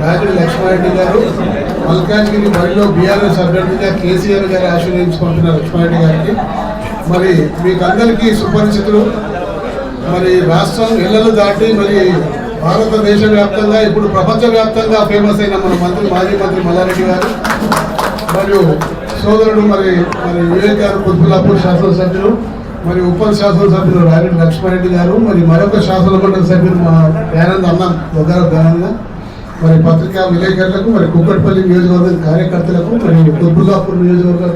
రాజుడి లక్ష్మారెడ్డి గారు మల్కాజ్గిరి బడిలో బీఆర్ఎస్ అభ్యర్థిగా కేసీఆర్ గారు ఆశీర్వదించుకుంటున్నారు లక్ష్మారెడ్డి గారికి. మరి మీకు అందరికీ సుపరిచితులు. మరి రాష్ట్రం ఇళ్ళలు దాటి మరి భారతదేశ వ్యాప్తంగా ఇప్పుడు ప్రపంచ వ్యాప్తంగా ఫేమస్ అయిన మన మంత్రి మాజీ మంత్రి మల్లారెడ్డి గారు. మరియు సోదరుడు మరి మరి వివేక్ గారు కుత్బుల్లాపూర్ శాసనసభ్యులు మరి ఉప శాసనసభ్యులు రారెడ్డి లక్ష్మారెడ్డి గారు మరి మరొక శాసనమండలి సభ్యులు మా దయానంద్ అన్న దగ్గర దయానంద మరి పత్రికా విలేకరులకు మరి కుక్కట్పల్లి నియోజకవర్గ కార్యకర్తలకు మరి కుత్బుల్లాపూర్ నియోజకవర్గ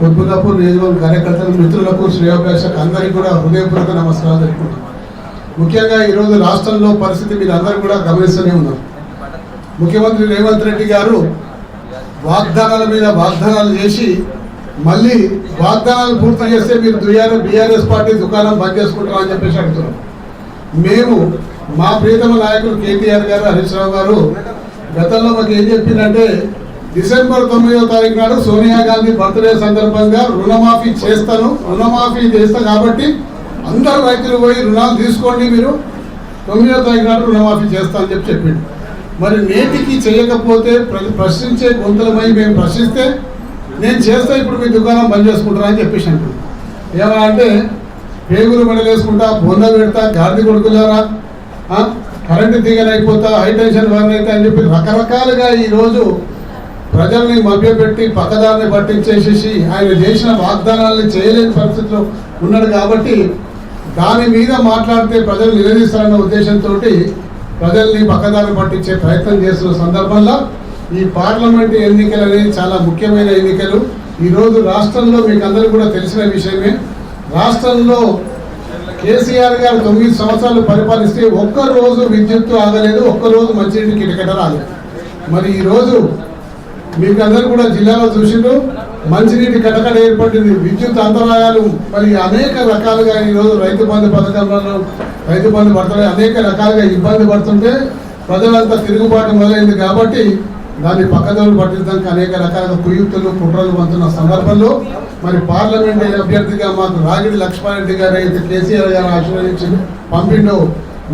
కుత్బుల్లాపూర్ నియోజకవర్గ కార్యకర్తలకు మిత్రులకు శ్రేయోభిలాషకు అందరికీ కూడా హృదయపూర్వక నమస్కారాలు తెలుపుకుంటున్నాను ముఖ్యంగా ఈరోజు రాష్ట్రంలో పరిస్థితి మీరు అందరూ కూడా గమనిస్తూనే ఉన్నారు. ముఖ్యమంత్రి రేవంత్ రెడ్డి గారు వాగ్దానాల మీద వాగ్దానాలు చేసి మళ్ళీ వాగ్దానాలు పూర్తి చేస్తే మీరు దుయారు బీఆర్ఎస్ పార్టీ దుకాణం బంద్ చేసుకుంటారని చెప్పేసి అడుగుతున్నాం మేము మా ప్రీతమ నాయకులు కేటీఆర్ గారు హరీష్ రావు గారు గతంలో మాకు ఏం చెప్పిందంటే డిసెంబర్ తొమ్మిదో తారీఖు నాడు సోనియా గాంధీ బర్త్డే సందర్భంగా రుణమాఫీ చేస్తాను రుణమాఫీ చేస్తా కాబట్టి అందరు రైతులు పోయి రుణాలు తీసుకోండి మీరు. తొమ్మిదో తారీఖు నాడు రుణమాఫీ చేస్తా అని చెప్పి చెప్పింది మరి నేటికి చేయకపోతే ప్రశ్నించే గొంతులమై మేము ప్రశ్నిస్తే నేను చేస్తా ఇప్పుడు మీ దుకాణం బంద్ చేసుకుంటారా అని చెప్పేసి అంటున్నాను ఏమన్నా అంటే పేగులు మెడలేసుకుంటా బొంద పెడతా గాడిద కొడుకులారా కరెంటు దిగనైపోతా హై టెన్షన్ అయితే అని చెప్పి రకరకాలుగా ఈరోజు ప్రజల్ని మభ్యపెట్టి పక్కదారిని పట్టించేసేసి ఆయన చేసిన వాగ్దానాలను చేయలేని పరిస్థితిలో ఉన్నాడు కాబట్టి దాని మీద మాట్లాడితే ప్రజలు నిలదీస్తారన్న ఉద్దేశంతో ప్రజల్ని పక్కదారి పట్టించే ప్రయత్నం చేస్తున్న సందర్భంలో ఈ పార్లమెంట్ ఎన్నికలు అనేది చాలా ముఖ్యమైన ఎన్నికలు. ఈరోజు రాష్ట్రంలో మీకు అందరూ కూడా తెలిసిన విషయమే. రాష్ట్రంలో కేసీఆర్ గారు తొమ్మిది సంవత్సరాలు పరిపాలిస్తే ఒక్క రోజు విద్యుత్తు ఆగలేదు ఒక్క రోజు మంచినీటి కిటకట రాలేదు. మరి ఈరోజు మీకు అందరూ కూడా జిల్లాలో చూసిండ్రు మంచినీటి కటకడ ఏర్పడింది విద్యుత్ అంతరాయాలు మరి అనేక రకాలుగా ఈరోజు రైతు బంధు పథకంలో రైతు బంధు పడుతున్నాయి అనేక రకాలుగా ఇబ్బంది పడుతుంటే ప్రజలంతా తిరుగుబాటు మొదలైంది కాబట్టి దాన్ని పక్కదోలు పట్టించడానికి అనేక రకాల కుయుక్తులు కుట్రలు వంతున్న సందర్భంలో మరి పార్లమెంట్ అభ్యర్థిగా మాకు రాగిడి లక్ష్మారెడ్డి గారు అయితే కేసీఆర్ గారు ఆశీర్వదించి పంపిండో.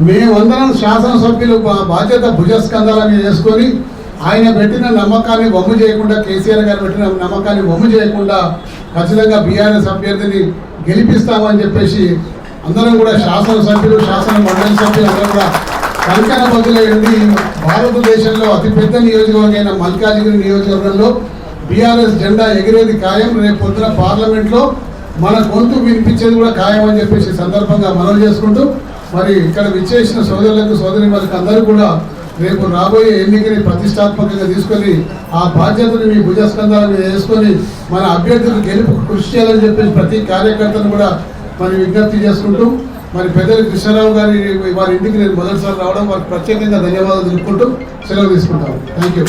మేమందరం శాసనసభ్యులు బాధ్యత భుజస్కంధాలని చేసుకొని ఆయన పెట్టిన నమ్మకాన్ని వమ్ము చేయకుండా కేసీఆర్ గారు పెట్టిన నమ్మకాన్ని వమ్ము చేయకుండా ఖచ్చితంగా బీఆర్ఎస్ అభ్యర్థిని గెలిపిస్తామని చెప్పేసి అందరం కూడా శాసనసభ్యులు శాసన మండలి సభ్యులు అందరూ కూడా కంకణ బదులైంది భారతదేశంలో అతిపెద్ద నియోజకవర్గమైన మల్కాజిగిరి నియోజకవర్గంలో బీఆర్ఎస్ జెండా ఎగిరేది ఖాయం. రేపు పొద్దున పార్లమెంట్లో మన గొంతు వినిపించేది కూడా ఖాయం అని చెప్పేసి సందర్భంగా మనవి చేసుకుంటూ మరి ఇక్కడ విచ్చేసిన సోదరులకు సోదరి వాళ్ళకి అందరూ కూడా రేపు రాబోయే ఎన్నికని ప్రతిష్టాత్మకంగా తీసుకొని ఆ బాధ్యతను మీ భుజస్కంధాల మీద వేసుకొని మన అభ్యర్థులు గెలుపు కృషి చేయాలని చెప్పేసి ప్రతి కార్యకర్తను కూడా మరి విజ్ఞప్తి చేసుకుంటూ మరి పెద్దలు కృష్ణారావు గారి వారి ఇంటికి నేను మొదటిసారి రావడం వారికి ప్రత్యేకంగా ధన్యవాదాలు తెలుపుకుంటూ సెలవు తీసుకుంటాను. Thank you